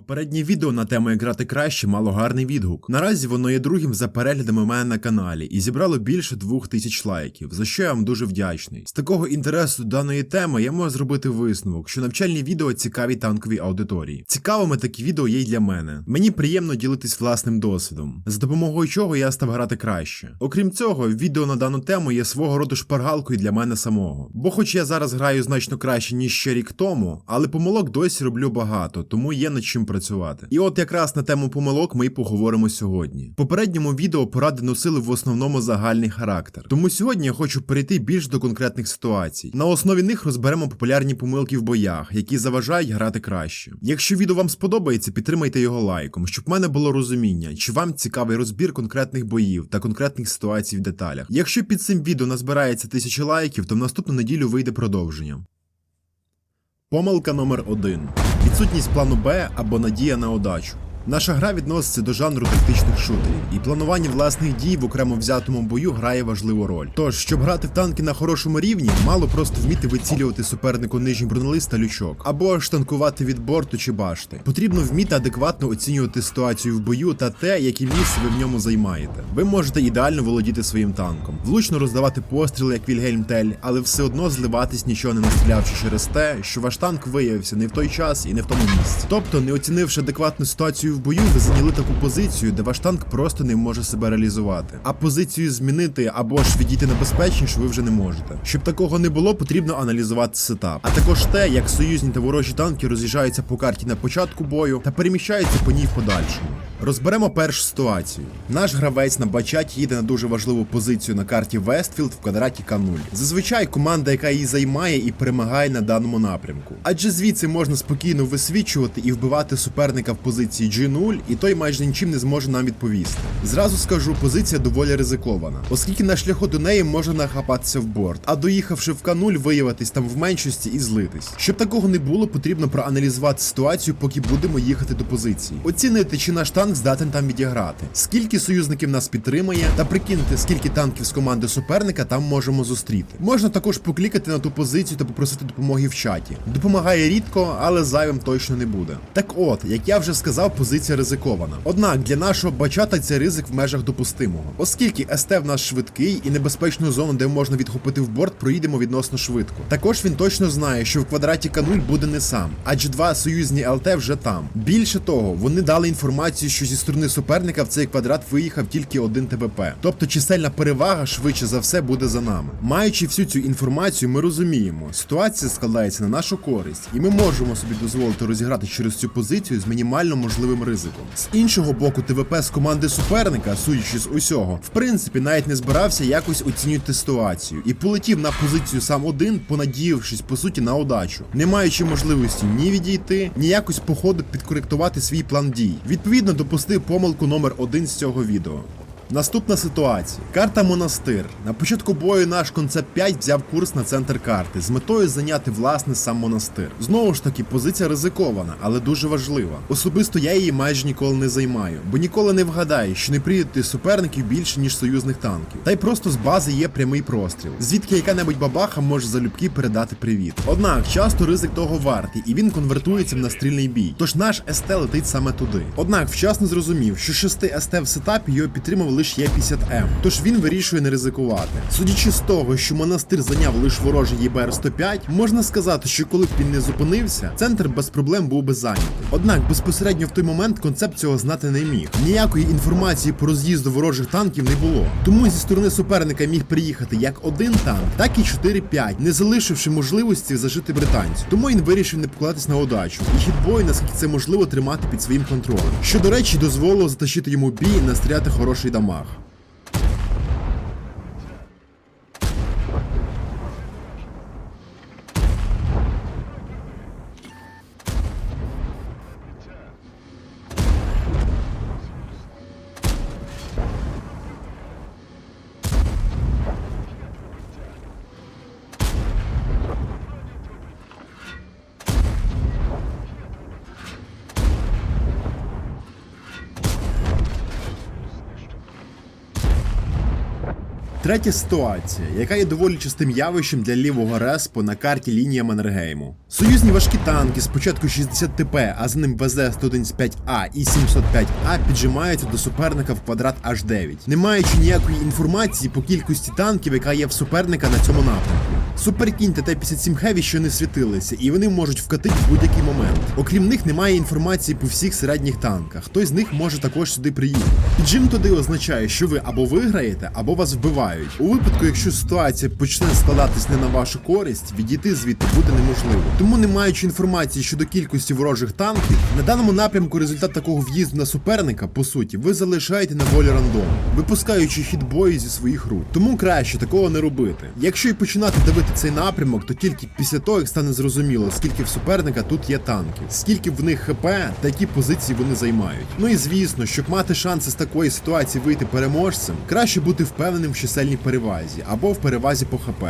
Попереднє відео на тему грати краще мало гарний відгук. Наразі воно є другим за переглядами мене на каналі і зібрало більше двох тисяч лайків, за що я вам дуже вдячний. З такого інтересу до даної теми я можу зробити висновок, що навчальні відео цікаві танковій аудиторії. Цікавими такі відео є й для мене. Мені приємно ділитись власним досвідом, за допомогою чого я став грати краще. Окрім цього, відео на дану тему є свого роду шпаргалкою для мене самого. Бо, хоч я зараз граю значно краще ніж ще рік тому, але помилок досі роблю багато, тому є над чим працювати. І от якраз на тему помилок ми й поговоримо сьогодні. В попередньому відео поради носили в основному загальний характер. Тому сьогодні я хочу перейти більш до конкретних ситуацій. На основі них розберемо популярні помилки в боях, які заважають грати краще. Якщо відео вам сподобається, підтримайте його лайком, щоб в мене було розуміння, чи вам цікавий розбір конкретних боїв та конкретних ситуацій в деталях. Якщо під цим відео назбирається тисячі лайків, то в наступну неділю вийде продовження. Помилка номер 1 Відсутність плану Б або надія на удачу. Наша гра відноситься до жанру тактичних шутерів, і планування власних дій в окремо взятому бою грає важливу роль. Тож, щоб грати в танки на хорошому рівні, мало просто вміти вицілювати супернику нижній бронелист та лючок, або ж танкувати від борту чи башти. Потрібно вміти адекватно оцінювати ситуацію в бою та те, яке місце ви в ньому займаєте. Ви можете ідеально володіти своїм танком, влучно роздавати постріли, як Вільгельм Тель, але все одно зливатись нічого не настрілявши через те, що ваш танк виявився не в той час і не в тому місці. Тобто, не оцінивши адекватну ситуацію в бою, ви зайняли таку позицію, де ваш танк просто не може себе реалізувати. А позицію змінити або ж відійти на безпечнішу ви вже не можете. Щоб такого не було, потрібно аналізувати сетап, а також те, як союзні та ворожі танки роз'їжджаються по карті на початку бою та переміщаються по ній в подальшому. Розберемо першу ситуацію. Наш гравець на бачаті їде на дуже важливу позицію на карті Вестфілд в квадраті К0. Зазвичай команда, яка її займає і перемагає на даному напрямку. Адже звідси можна спокійно висвічувати і вбивати суперника в позиції G0, і той майже нічим не зможе нам відповісти. Зразу скажу, позиція доволі ризикована, оскільки на шляху до неї можна нахапатися в борт, а доїхавши в К0, виявитись там в меншості і злитись. Щоб такого не було, потрібно проаналізувати ситуацію, поки будемо їхати до позиції. Оцінити, чи наш танк здатен там відіграти, скільки союзників нас підтримає, та прикинути, скільки танків з команди суперника там можемо зустріти. Можна також поклікати на ту позицію та попросити допомоги в чаті. Допомагає рідко, але зайвим точно не буде. Так от, як я вже сказав, позиція ризикована. Однак для нашого бачата цей ризик в межах допустимого, оскільки СТ в нас швидкий і небезпечну зону, де можна відхопити в борт, проїдемо відносно швидко. Також він точно знає, що в квадраті К0 буде не сам, адже два союзні ЛТ вже там. Більше того, вони дали інформацію, що зі сторони суперника в цей квадрат виїхав тільки один ТБП. Тобто чисельна перевага швидше за все буде за нами. Маючи всю цю інформацію, ми розуміємо, ситуація складається на нашу користь, і ми можемо собі дозволити розіграти через цю позицію з мінімально можливим ризиком. З іншого боку, ТВП з команди суперника, судячи з усього, в принципі навіть не збирався якось оцінювати ситуацію і полетів на позицію сам один, понадіявшись по суті на удачу, не маючи можливості ні відійти, ні якось по ходу підкоректувати свій план дій. Відповідно, допустив помилку номер один з цього відео. Наступна ситуація. Карта Монастир. На початку бою наш концепт 5 взяв курс на центр карти з метою зайняти власне сам монастир. Знову ж таки, позиція ризикована, але дуже важлива. Особисто я її майже ніколи не займаю, бо ніколи не вгадаєш, що не прийдете суперників більше, ніж союзних танків. Та й просто з бази є прямий простріл, звідки яка-небудь бабаха може залюбки передати привіт. Однак часто ризик того вартий, і він конвертується в настрільний бій. Тож наш СТ летить саме туди. Однак вчасно зрозумів, що 6 СТ в сетапі його підтримав лише Є50М, тож він вирішує не ризикувати. Судячи з того, що монастир зайняв лише ворожий ЄБР-105, можна сказати, що коли б він не зупинився, центр без проблем був би зайнятий. Однак безпосередньо в той момент концепт цього знати не міг. Ніякої інформації про роз'їзду ворожих танків не було. Тому зі сторони суперника міг приїхати як один танк, так і 4-5, не залишивши можливості зажити британцю. Тому він вирішив не покладатись на удачу і хітбой, наскільки це можливо тримати під своїм контролем. Що, до речі, дозволило затащити йому бій і настріляти хороший дамаг. Omar. Третя ситуація, яка є доволі частим явищем для лівого респу на карті лінія Маннергейму. Союзні важкі танки спочатку 60 ТП, а за ним ВЗ-115А і 705А піджимаються до суперника в квадрат H9, не маючи ніякої інформації по кількості танків, яка є в суперника на цьому напрямку. Суперкінь та Т-57 Хеві ще не світилися, і вони можуть вкатити в будь-який момент. Окрім них, немає інформації по всіх середніх танках. Хтось з них може також сюди приїхати. Піджим туди означає, що ви або виграєте, або вас вбивають. У випадку, якщо ситуація почне складатись не на вашу користь, відійти звідти буде неможливо. Тому, не маючи інформації щодо кількості ворожих танків, на даному напрямку результат такого в'їзду на суперника, по суті, ви залишаєте на волі рандому, випускаючи хід бою зі своїх рук. Тому краще такого не робити. Якщо і починати давити цей напрямок, то тільки після того, як стане зрозуміло, скільки в суперника тут є танків, скільки в них ХП та які позиції вони займають. Ну і звісно, щоб мати шанси з такої ситуації вийти переможцем, краще бути впевненим в чисельній перевазі або в перевазі по ХП.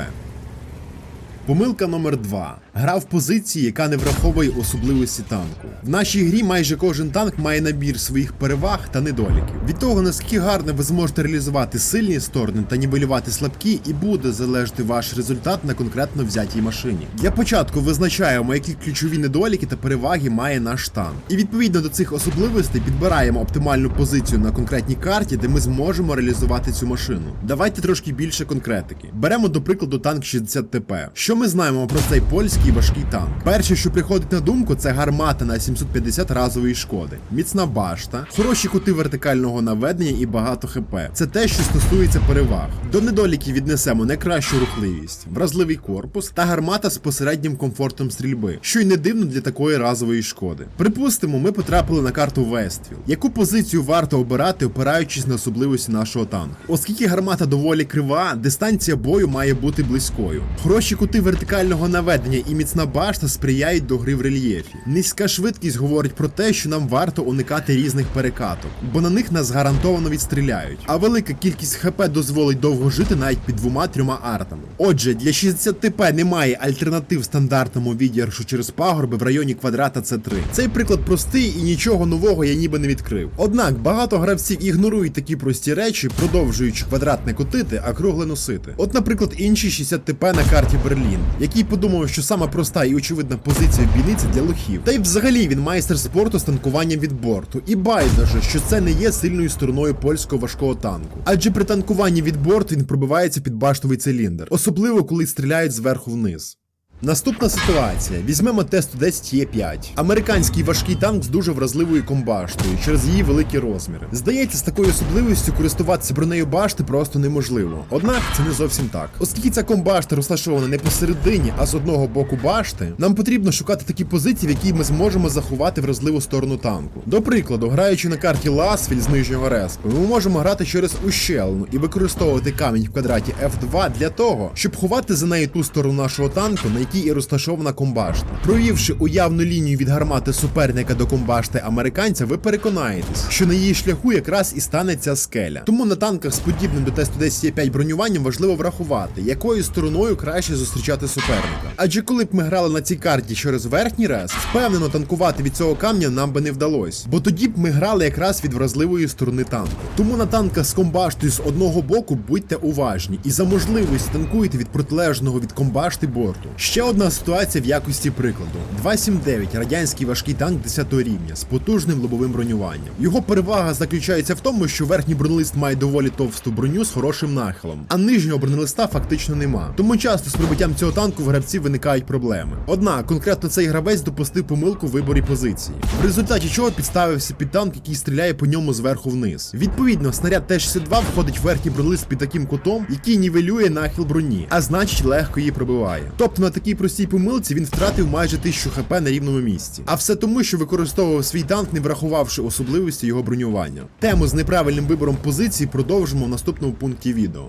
Помилка номер 2. Гра в позиції, яка не враховує особливості танку. В нашій грі майже кожен танк має набір своїх переваг та недоліків. Від того, наскільки гарно ви зможете реалізувати сильні сторони та нівелювати слабкі, і буде залежати ваш результат на конкретно взятій машині. Для початку визначаємо, які ключові недоліки та переваги має наш танк. І відповідно до цих особливостей підбираємо оптимальну позицію на конкретній карті, де ми зможемо реалізувати цю машину. Давайте трошки більше конкретики. Беремо до прикладу танк 60 ТП. Що ми знаємо про цей польський важкий танк? Перше, що приходить на думку, це гармата на 750 разової шкоди, міцна башта, хороші кути вертикального наведення і багато ХП. Це те, що стосується переваг. До недоліків віднесемо найкращу рухливість, вразливий корпус та гармата з посереднім комфортом стрільби, що й не дивно для такої разової шкоди. Припустимо, ми потрапили на карту Вествіл. Яку позицію варто обирати, опираючись на особливості нашого танку? Оскільки гармата доволі крива, дистанція бою має бути близькою. Хороші кути вертикального наведення і міцна башта сприяють до гри в рельєфі. Низька швидкість говорить про те, що нам варто уникати різних перекаток, бо на них нас гарантовано відстріляють. А велика кількість ХП дозволить довго жити навіть під двома-трьома артами. Отже, для 60 ТП немає альтернатив стандартному відіршу через пагорби в районі квадрата С3. Цей приклад простий і нічого нового я ніби не відкрив. Однак багато гравців ігнорують такі прості речі, продовжуючи квадрат не котити, а кругле носити. От, наприклад, інші 60 ТП на карті Берлін, який подумав, що сама проста і очевидна позиція в бійниці для лохів. Та й взагалі він майстер спорту з танкуванням від борту. І байдуже, що це не є сильною стороною польського важкого танку. Адже при танкуванні від борту він пробивається під баштовий циліндр, особливо коли стріляють зверху вниз. Наступна ситуація. Візьмемо Т-110 Є5. Американський важкий танк з дуже вразливою комбаштою через її великі розміри. Здається, з такою особливістю користуватися бронею башти просто неможливо. Однак це не зовсім так. Оскільки ця комбашта розташована не посередині, а з одного боку башти, нам потрібно шукати такі позиції, в які ми зможемо заховати вразливу сторону танку. До прикладу, граючи на карті Ласфіль з нижнього респу, ми можемо грати через ущелину і використовувати камінь в квадраті F2 для того, щоб ховати за нею ту сторону нашого танку, на якій і розташована комбашта. Провівши уявну лінію від гармати суперника до комбашти американця, ви переконаєтесь, що на її шляху якраз і стане ця скеля. Тому на танках з подібним до Т-110 Є5 бронюванням важливо врахувати, якою стороною краще зустрічати суперника. Адже коли б ми грали на цій карті через верхній рез, впевнено танкувати від цього камня нам би не вдалося. Бо тоді б ми грали якраз від вразливої сторони танку. Тому на танках з комбаштою з одного боку будьте уважні і за можливість танкуйте від протилежного від комбашти борту. Ще одна ситуація в якості прикладу: 279 радянський важкий танк 10 рівня з потужним лобовим бронюванням. Його перевага заключається в тому, що верхній бронелист має доволі товсту броню з хорошим нахилом, а нижнього бронелиста фактично нема. Тому часто з прибиттям цього танку в гравців виникають проблеми. Однак конкретно цей гравець допустив помилку в виборі позиції, в результаті чого підставився під танк, який стріляє по ньому зверху вниз. Відповідно, снаряд Т-62 входить в верхній бронелист під таким кутом, який нівелює нахил броні, а значить легко її пробиває. Тобто на такій простій помилці він втратив майже 1000 хп на рівному місці. А все тому, що використовував свій танк, не врахувавши особливості його бронювання. Тему з неправильним вибором позиції продовжимо в наступному пункті відео.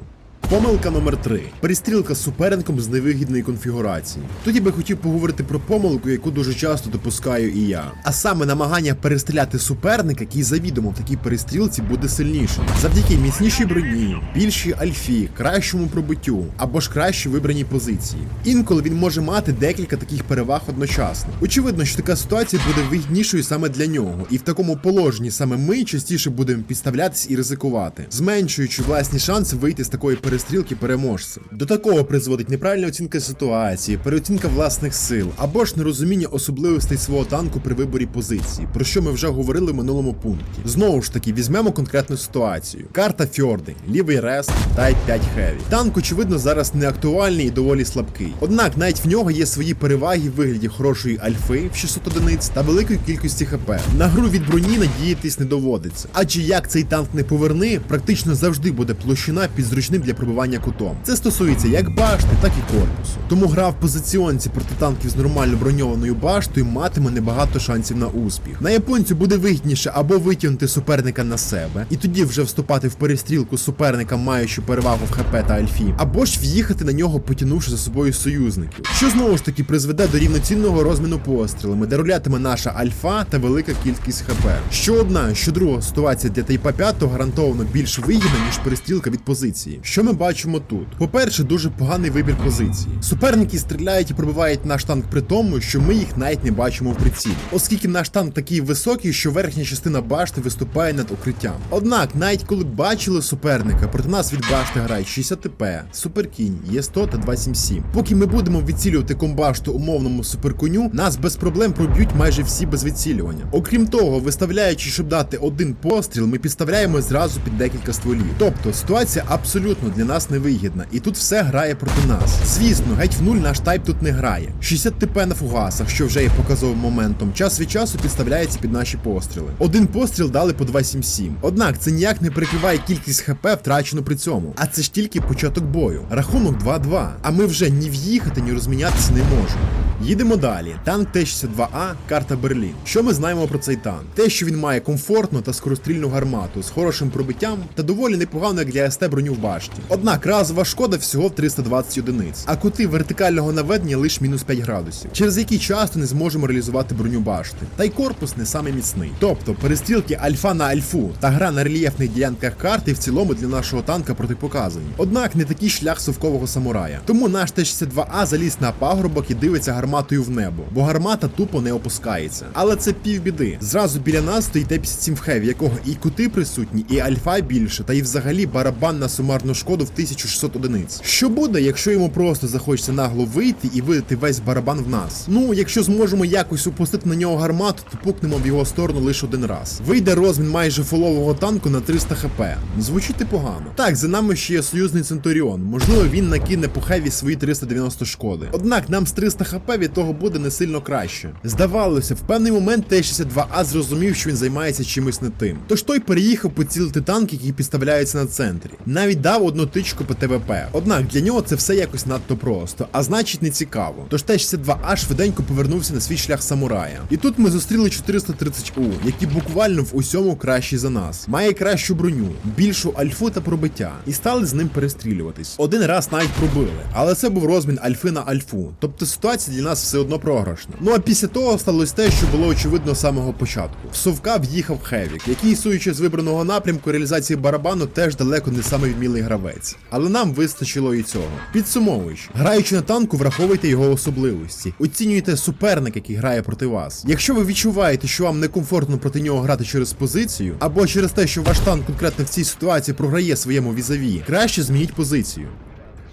Помилка номер 3 Перестрілка з суперником з невигідної конфігурації. Тоді би хотів поговорити про помилку, яку дуже часто допускаю і я. А саме намагання перестріляти суперника, який завідомо в такій перестрілці буде сильнішим. Завдяки міцнішій броні, більшій альфі, кращому пробиттю або ж кращій вибраній позиції. Інколи він може мати декілька таких переваг одночасно. Очевидно, що така ситуація буде вигіднішою саме для нього, і в такому положенні саме ми частіше будемо підставлятись і ризикувати, зменшуючи власні шанси вийти з такої перестрілки перестрілки переможцем. До такого призводить неправильна оцінка ситуації, переоцінка власних сил або ж нерозуміння особливостей свого танку при виборі позиції, про що ми вже говорили в минулому пункті. Знову ж таки, візьмемо конкретну ситуацію. Карта Фьорди, лівий рест, Type 5 Heavy. Танк, очевидно, зараз не актуальний і доволі слабкий. Однак навіть в нього є свої переваги в вигляді хорошої альфи в 600 одиниць та великої кількості ХП. На гру від броні надіятись не доводиться. Адже як цей танк не поверни, практично завжди буде площина під зручним для пробивання кутом. Це стосується як башти, так і корпусу. Тому гра в позиціонці проти танків з нормально броньованою баштою матиме небагато шансів на успіх. На японцю буде вигідніше або витягнути суперника на себе, і тоді вже вступати в перестрілку з суперником, маючи перевагу в ХП та альфі, або ж в'їхати на нього, потягнувши за собою союзників, що знову ж таки призведе до рівноцінного розміну пострілами, де рулятиме наша альфа та велика кількість ХП. Що одна, що друга ситуація для Тайпа 5 гарантовано більш вигідна, ніж перестрілка від позиції. Що ми бачимо тут? По-перше, дуже поганий вибір позиції. Суперники стріляють і пробивають наш танк при тому, що ми їх навіть не бачимо в прицілі, оскільки наш танк такий високий, що верхня частина башти виступає над укриттям. Однак, навіть коли бачили суперника, проти нас від башти грають 60 ТП, суперкінь, Є100 та 277. Поки ми будемо відцілювати комбашту умовному суперконю, нас без проблем проб'ють майже всі без відцілювання. Окрім того, виставляючи, щоб дати один постріл, ми підставляємо зразу під декілька стволів. Тобто ситуація абсолютно для нас невигідна, і тут все грає проти нас. Звісно, геть в нуль наш тайп тут не грає. 60 ТП на фугасах, що вже є показовим моментом, час від часу підставляється під наші постріли. Один постріл дали по 277. Однак це ніяк не прикриває кількість ХП втрачену при цьому. А це ж тільки початок бою. Рахунок 2-2. А ми вже ні в'їхати, ні розмінятися не можемо. Їдемо далі. Танк Т-62А, карта Берлін. Що ми знаємо про цей танк? Те, що він має комфортну та скорострільну гармату з хорошим пробиттям та доволі непогано як для СТ броню в башті. Однак разова шкода всього в 320 одиниць, а кути вертикального наведення лише мінус 5 градусів, через які часто не зможемо реалізувати броню башти. Та й корпус не саме міцний. Тобто перестрілки альфа на альфу та гра на рельєфних ділянках карти в цілому для нашого танка протипоказані. Однак не такий шлях совкового самурая. Тому наш Т-62А заліз на пагорбок і дивиться гарматою в небо, бо гармата тупо не опускається. Але це півбіди. Зразу біля нас стоїть Т-57 в якого і кути присутні, і альфа більше, та й взагалі барабан на сумарну шкоду в 1600 одиниць. Що буде, якщо йому просто захочеться нагло вийти і видати весь барабан в нас? Ну, якщо зможемо якось упустити на нього гармату, то пукнемо в його сторону лише один раз. Вийде розмін майже фолового танку на 300 хп. Звучить непогано. Так, за нами ще є союзний Центуріон. Можливо, він накине по хеві свої 390 шкоди. Однак нам з 300 хп від того буде не сильно краще. Здавалося, в певний момент Т-62А зрозумів, що він займається чимось не тим. Тож той переїхав поцілити танк, який підставляється на центрі. Навіть дав одну тичку по ТВП. Однак для нього це все якось надто просто, а значить не цікаво. Тож Т-62А швиденько повернувся на свій шлях самурая. І тут ми зустріли 430У, які буквально в усьому кращі за нас. Має кращу броню, більшу альфу та пробиття. І стали з ним перестрілюватись. Один раз навіть пробили, але це був розмін альфи на альфу. Тобто ситуація для нас все одно програшна. Ну а після того сталося те, що було очевидно з самого початку. В Совка в'їхав Хевік, який, суючи з вибраного напрямку реалізації барабану, теж далеко не самий вмілий гравець. Але нам вистачило і цього. Підсумовуючи, граючи на танку, враховуйте його особливості. Оцінюйте суперник, який грає проти вас. Якщо ви відчуваєте, що вам некомфортно проти нього грати через позицію, або через те, що ваш танк конкретно в цій ситуації програє своєму візаві, краще змініть позицію.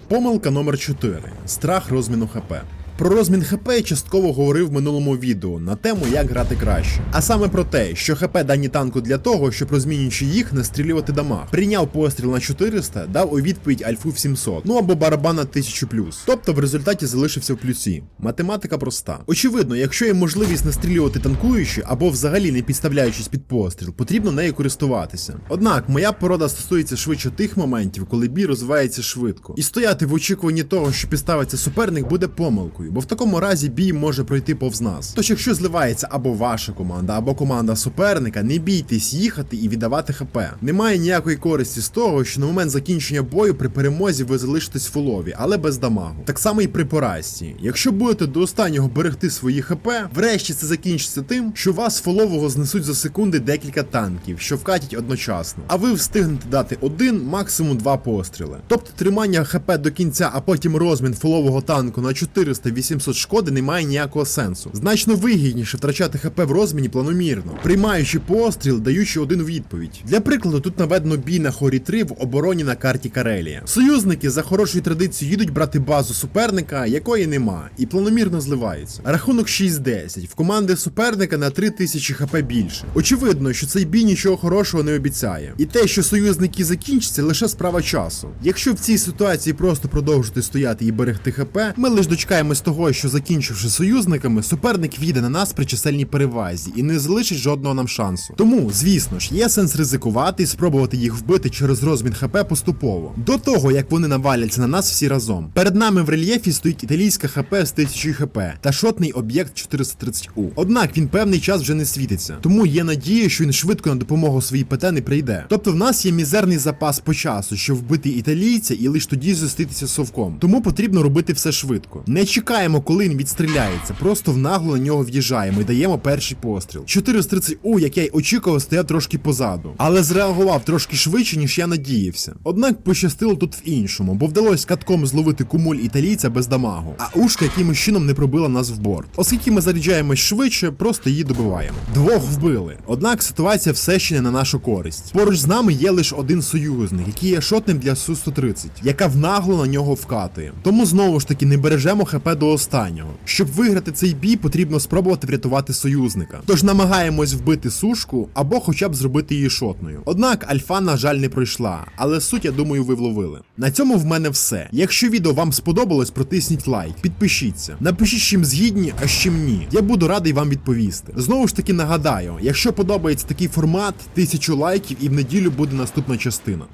Помилка номер 4. Страх розміну ХП. Про розмін ХП я частково говорив в минулому відео на тему, як грати краще. А саме про те, що ХП дані танку для того, щоб розмінюючи їх, настрілювати дамаг. Прийняв постріл на 400, дав у відповідь альфу в 700, ну або барабан на 1000 плюс. Тобто в результаті залишився в плюсі. Математика проста. Очевидно, якщо є можливість настрілювати танкуючи або взагалі не підставляючись під постріл, потрібно нею користуватися. Однак моя порода стосується швидше тих моментів, коли бій розвивається швидко. І стояти в очікуванні того, що підставиться суперник, буде помилкою, бо в такому разі бій може пройти повз нас. Тож, якщо зливається або ваша команда, або команда суперника, не бійтесь їхати і віддавати ХП. Немає ніякої користі з того, що на момент закінчення бою при перемозі ви залишитесь фулові, але без дамагу. Так само і при поразці. Якщо будете до останнього берегти свої ХП, врешті це закінчиться тим, що вас фолового знесуть за секунди декілька танків, що вкатять одночасно. А ви встигнете дати один, максимум два постріли. Тобто тримання ХП до кінця, а потім розмін фолового танку на 400 800 шкоди немає ніякого сенсу. Значно вигідніше втрачати хп в розміні планомірно, приймаючи постріл, даючи один відповідь. Для прикладу, тут наведено бій на хорі 3 в обороні на карті Карелія. Союзники за хорошою традицією їдуть брати базу суперника, якої нема, і планомірно зливаються. Рахунок 6-10. В команди суперника на 3000 хп більше. Очевидно, що цей бій нічого хорошого не обіцяє. І те, що союзники закінчаться, лише справа часу. Якщо в цій ситуації просто продовжити стояти і берегти хп, ми лише дочекаємось того, що закінчивши союзниками, суперник війде на нас при чисельній перевазі і не залишить жодного нам шансу. Тому, звісно ж, є сенс ризикувати і спробувати їх вбити через розмін хп поступово. До того, як вони наваляться на нас всі разом. Перед нами в рельєфі стоїть італійська хп з 1000 хп та шотний об'єкт 430У. Однак він певний час вже не світиться, тому є надія, що він швидко на допомогу своїй ПТ не прийде. Тобто в нас є мізерний запас по часу, щоб вбити італійця і лише тоді зустрітися з совком. Тому потрібно робити все швидко. Не чекаємо, коли він відстріляється, просто в нагло на нього в'їжджаємо і даємо перший постріл. 430У, як я й очікував, стояв трошки позаду, але зреагував трошки швидше, ніж я надіявся. Однак пощастило тут в іншому, бо вдалося катком зловити кумуль італійця без дамагу, а ушка якимось чином не пробила нас в борт. Оскільки ми заряджаємось швидше, просто її добиваємо. Двох вбили. Однак ситуація все ще не на нашу користь. Поруч з нами є лише один союзник, який є шотним для Су-130, яка внагло на нього вкатує. Тому знову ж таки не бережемо ХП до останнього. Щоб виграти цей бій, потрібно спробувати врятувати союзника. Тож намагаємось вбити сушку або хоча б зробити її шотною. Однак альфа, на жаль, не пройшла, але суть, я думаю, ви вловили. На цьому в мене все. Якщо відео вам сподобалось, протисніть лайк, підпишіться. Напишіть, чим згідні, а з чим ні. Я буду радий вам відповісти. Знову ж таки нагадаю, якщо подобається такий формат, тисячу лайків і в неділю буде наступна частина.